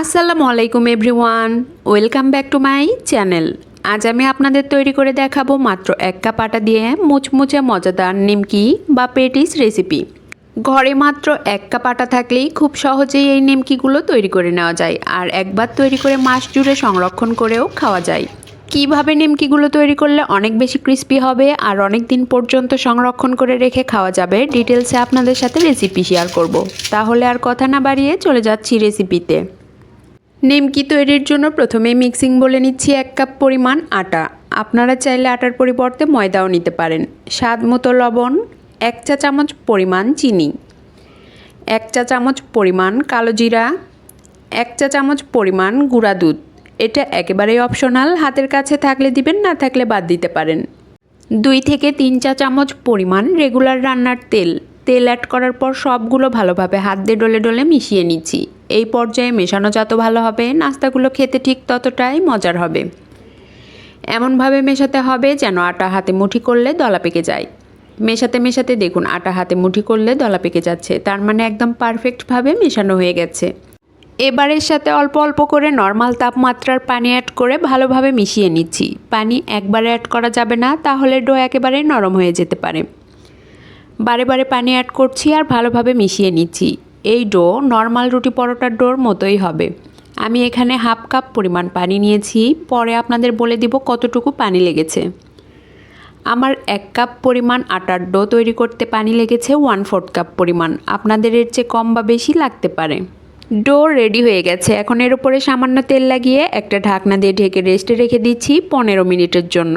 আসসালামু আলাইকুম everyone, welcome back to my channel. আজ আমি আপনাদের তৈরি করে দেখাবো মাত্র এক কাপ আটা দিয়ে মুচমুচে মজাদার নিমকি বা পেটিস রেসিপি। ঘরে মাত্র এক কাপ আটা থাকলেই খুব সহজেই এই নিমকিগুলো তৈরি করে নেওয়া যায় আর একবার তৈরি করে মাস জুড়ে সংরক্ষণ করেও খাওয়া যায়। কীভাবে নিমকিগুলো তৈরি করলে অনেক বেশি ক্রিস্পি হবে আর অনেক দিন পর্যন্ত সংরক্ষণ করে রেখে খাওয়া যাবে ডিটেলসে আপনাদের সাথে রেসিপি শেয়ার করব। তাহলে আর কথা না বাড়িয়ে চলে যাচ্ছি রেসিপিতে। নিমকি তৈরির জন্য প্রথমে মিক্সিং বলে নিচ্ছি এক কাপ পরিমাণ আটা। আপনারা চাইলে আটার পরিবর্তে ময়দাও নিতে পারেন। স্বাদ মতো লবণ, এক চা চামচ পরিমাণ চিনি, এক চা চামচ পরিমাণ কালো জিরা, এক চা চামচ পরিমাণ গুঁড়া দুধ। এটা একেবারেই অপশনাল, হাতের কাছে থাকলে দিবেন, না থাকলে বাদ দিতে পারেন। দুই থেকে তিন চা চামচ পরিমাণ রেগুলার রান্নার তেল। তেল অ্যাড করার পর সবগুলো ভালোভাবে হাত দিয়ে ডলে ডলে মিশিয়ে নিচ্ছি। এই পর্যায়ে মেশানো যত ভালো হবে, নাস্তাগুলো খেতে ঠিক ততটাই মজার হবে। এমনভাবে মেশাতে হবে যেন আটা হাতে মুঠি করলে দলা পেকে যায়। মেশাতে মেশাতে দেখুন, আটা হাতে মুঠি করলে দলা পেকে যাচ্ছে। তার মানে একদম পারফেক্টভাবে মেশানো হয়ে গেছে। এবারের সাথে অল্প অল্প করে নর্মাল তাপমাত্রার পানি অ্যাড করে ভালোভাবে মিশিয়ে নিচ্ছি। পানি একবারে অ্যাড করা যাবে না, তাহলে ডো একেবারে নরম হয়ে যেতে পারে। বারে বারে পানি অ্যাড করছি আর ভালোভাবে মিশিয়ে নিচ্ছি। এই ডো নর্মাল রুটি পরোটার ডোর মতোই হবে। আমি এখানে হাফ কাপ পরিমাণ পানি নিয়েছি। পরে আপনাদের বলে দিব কতটুকু পানি লেগেছে। আমার এক কাপ পরিমাণ আটার ডো তৈরি করতে পানি লেগেছে ওয়ান ফোর্থ কাপ পরিমাণ। আপনাদের এর চেয়ে কম বা বেশি লাগতে পারে। ডো রেডি হয়ে গেছে। এখন এর উপরে সামান্য তেল লাগিয়ে একটা ঢাকনা দিয়ে ঢেকে রেস্টে রেখে দিচ্ছি পনেরো মিনিটের জন্য।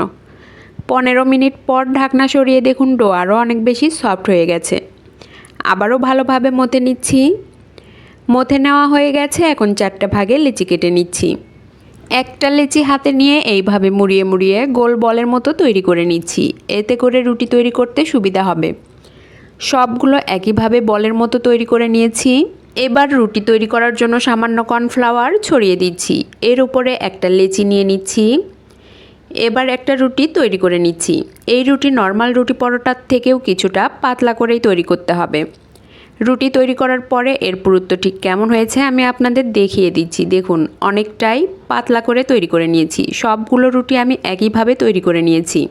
পনেরো মিনিট পর ঢাকনা সরিয়ে দেখুন ডো আরও অনেক বেশি সফট হয়ে গেছে। আবারও ভালোভাবে মতে নিচ্ছি। মথে নেওয়া হয়ে গেছে, এখন চারটা ভাগে লিচি কেটে নিচ্ছি। একটা লিচি হাতে নিয়ে এইভাবে মুড়িয়ে মুড়িয়ে গোল বলের মতো তৈরি করে নিচ্ছি। এতে করে রুটি তৈরি করতে সুবিধা হবে। সবগুলো একইভাবে বলের মতো তৈরি করে নিয়েছি। এবার রুটি তৈরি করার জন্য সামান্য কর্নফ্লাওয়ার ছড়িয়ে দিচ্ছি। এর উপরে একটা লেচি নিয়ে নিচ্ছি। এবার একটা রুটি তৈরি করে নিচ্ছি। এই রুটি নর্মাল রুটি পরোটার থেকেও কিছুটা পাতলা করেই তৈরি করতে হবে। রুটি তৈরি করার পরে এর পুরুত্ব ঠিক কেমন হয়েছে আমি আপনাদের দেখিয়ে দিচ্ছি। দেখুন, অনেকটাই পাতলা করে তৈরি করে নিয়েছি। সবগুলো রুটি আমি একইভাবে তৈরি করে নিয়েছি।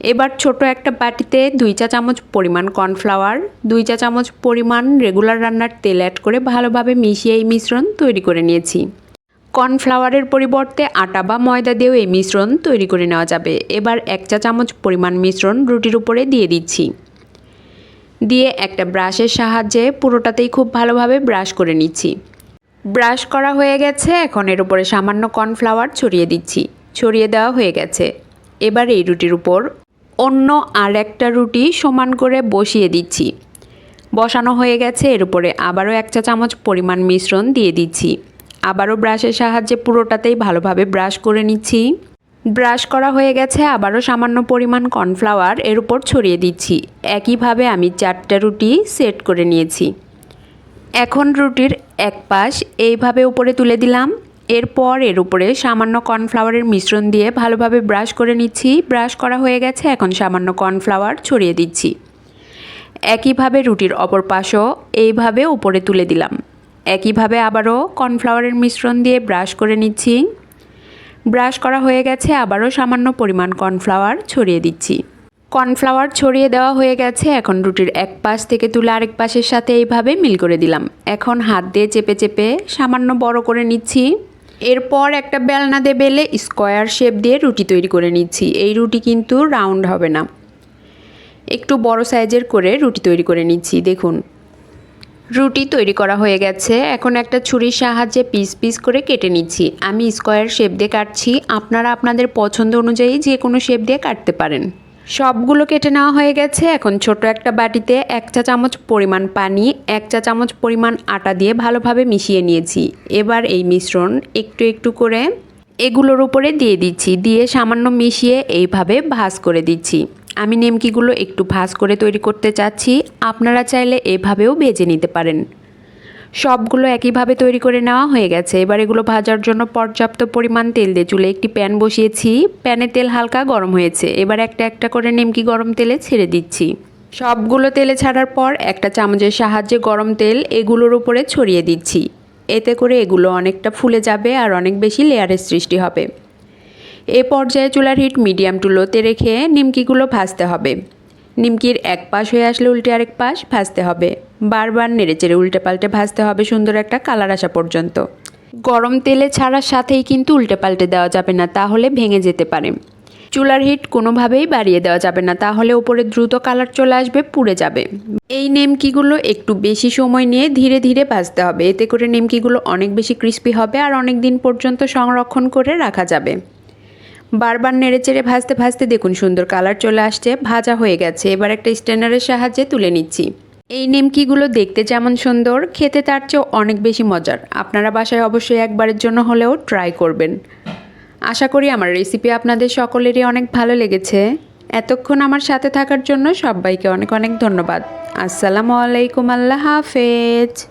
এবার ছোট একটা বাটিতে দুই চা চামচ পরিমাণ কর্নফ্লাওয়ার, দুই চা চামচ পরিমাণ রেগুলার রান্নার তেল অ্যাড করে ভালোভাবে মিশিয়ে এই মিশ্রণ তৈরি করে নিয়েছি। কর্নফ্লাওয়ারের পরিবর্তে আটা বা ময়দা দিয়েও এই মিশ্রণ তৈরি করে নেওয়া যাবে। এবার এক চা চামচ পরিমাণ মিশ্রণ রুটির উপরে দিয়ে দিচ্ছি। দিয়ে একটা ব্রাশের সাহায্যে পুরোটাতেই খুব ভালোভাবে ব্রাশ করে নিচ্ছি। ব্রাশ করা হয়ে গেছে, এখন এর উপরে সামান্য কর্নফ্লাওয়ার ছড়িয়ে দিচ্ছি। ছড়িয়ে দেওয়া হয়ে গেছে। এবার এই রুটির উপর অন্য আর একটা রুটি সমান করে বসিয়ে দিচ্ছি। বসানো হয়ে গেছে, এর উপরে আবারও এক চা চামচ পরিমাণ মিশ্রণ দিয়ে দিচ্ছি। আবারও ব্রাশের সাহায্যে পুরোটাতেই ভালোভাবে ব্রাশ করে নিচ্ছি। ব্রাশ করা হয়ে গেছে, আবারও সামান্য পরিমাণ কর্নফ্লাওয়ার এর উপর ছড়িয়ে দিচ্ছি। একইভাবে আমি চারটা রুটি সেট করে নিয়েছি। এখন রুটির এক পাশ এইভাবে উপরে তুলে দিলাম। এরপর এর উপরে সামান্য কর্নফ্লাওয়ারের মিশ্রণ দিয়ে ভালোভাবে ব্রাশ করে নিচ্ছি। ব্রাশ করা হয়ে গেছে, এখন সামান্য কর্নফ্লাওয়ার ছড়িয়ে দিচ্ছি। একইভাবে রুটির অপর পাশও এইভাবে উপরে তুলে দিলাম। একইভাবে আবারও কর্নফ্লাওয়ারের মিশ্রণ দিয়ে ব্রাশ করে নিচ্ছি। ব্রাশ করা হয়ে গেছে, আবারও সামান্য পরিমাণ কর্নফ্লাওয়ার ছড়িয়ে দিচ্ছি। কর্নফ্লাওয়ার ছড়িয়ে দেওয়া হয়ে গেছে, এখন রুটির এক পাশ থেকে তুলে আরেক পাশের সাথে এইভাবে মিল করে দিলাম। এখন হাত দিয়ে চেপে চেপে সামান্য বড় করে নিচ্ছি। এরপর একটা বেলনা দিয়ে বেলে স্কোয়ার শেপ দিয়ে রুটি তৈরি করে নিচ্ছি। এই রুটি কিন্তু রাউন্ড হবে না। একটু বড় সাইজের করে রুটি তৈরি করে নিচ্ছি, দেখুন। রুটি তৈরি করা হয়ে গেছে। এখন একটা ছুরির সাহায্যে পিস পিস করে কেটে নিচ্ছি। আমি স্কোয়ার শেপ দিয়ে কাটছি। আপনারা আপনাদের পছন্দ অনুযায়ী যে কোনো শেপ দিয়ে কাটতে পারেন। সবগুলো কেটে নেওয়া হয়ে গেছে। এখন ছোট একটা বাটিতে এক চা চামচ পরিমাণ পানি, এক চা চামচ পরিমাণ আটা দিয়ে ভালোভাবে মিশিয়ে নিয়েছি। এবার এই মিশ্রণ একটু একটু করে এগুলোর উপরে দিয়ে দিচ্ছি। দিয়ে সামান্য মিশিয়ে এইভাবে ভাজ করে দিচ্ছি। আমি নেমকিগুলো একটু ভাজ করে তৈরি করতে চাচ্ছি। আপনারা চাইলে এভাবেও ভেজে নিতে পারেন। সবগুলো একইভাবে তৈরি করে নেওয়া হয়ে গেছে। এবার এগুলো ভাজার জন্য পর্যাপ্ত পরিমাণ তেল দিয়ে চুলে একটি প্যান বসিয়েছি। প্যানে তেল হালকা গরম হয়েছে। এবার একটা একটা করে নেমকি গরম তেলে ছেড়ে দিচ্ছি। সবগুলো তেলে ছাড়ার পর একটা চামচের সাহায্যে গরম তেল এগুলোর উপরে ছড়িয়ে দিচ্ছি। এতে করে এগুলো অনেকটা ফুলে যাবে আর অনেক বেশি লেয়ারের সৃষ্টি হবে। এ পর্যায়ে চুলার হিট মিডিয়াম টু লোতে রেখে নিমকিগুলো ভাজতে হবে। নিমকির এক পাশ হয়ে আসলে উল্টে আরেক পাশ ভাজতে হবে। বারবার নেড়েচেড়ে উল্টে পাল্টে ভাজতে হবে সুন্দর একটা কালার আসা পর্যন্ত। গরম তেলে ছাড়ার সাথেই কিন্তু উল্টে পাল্টে দেওয়া যাবে না, তাহলে ভেঙে যেতে পারে। চুলার হিট কোনোভাবেই বাড়িয়ে দেওয়া যাবে না, তাহলে ওপরে দ্রুত কালার চলে আসবে, পুড়ে যাবে। এই নেমকিগুলো একটু বেশি সময় নিয়ে ধীরে ধীরে ভাজতে হবে। এতে করে নেমকিগুলো অনেক বেশি ক্রিস্পি হবে আর অনেক দিন পর্যন্ত সংরক্ষণ করে রাখা যাবে। বারবার নেড়েচেড়ে ভাজতে ভাজতে দেখুন সুন্দর কালার চলে আসছে, ভাজা হয়ে গেছে। এবার একটা স্ট্যান্ডারের সাহায্যে তুলে নিচ্ছি। এই নিমকিগুলো দেখতে যেমন সুন্দর, খেতে তার চেয়েও অনেক বেশি মজার। আপনারা বাসায় অবশ্যই একবারের জন্য হলেও ট্রাই করবেন। আশা করি আমার রেসিপি আপনাদের সকলেরই অনেক ভালো লেগেছে। এতক্ষণ আমার সাথে থাকার জন্য সবাইকে অনেক অনেক ধন্যবাদ। আসসালামু আলাইকুম, আল্লাহ হাফেজ।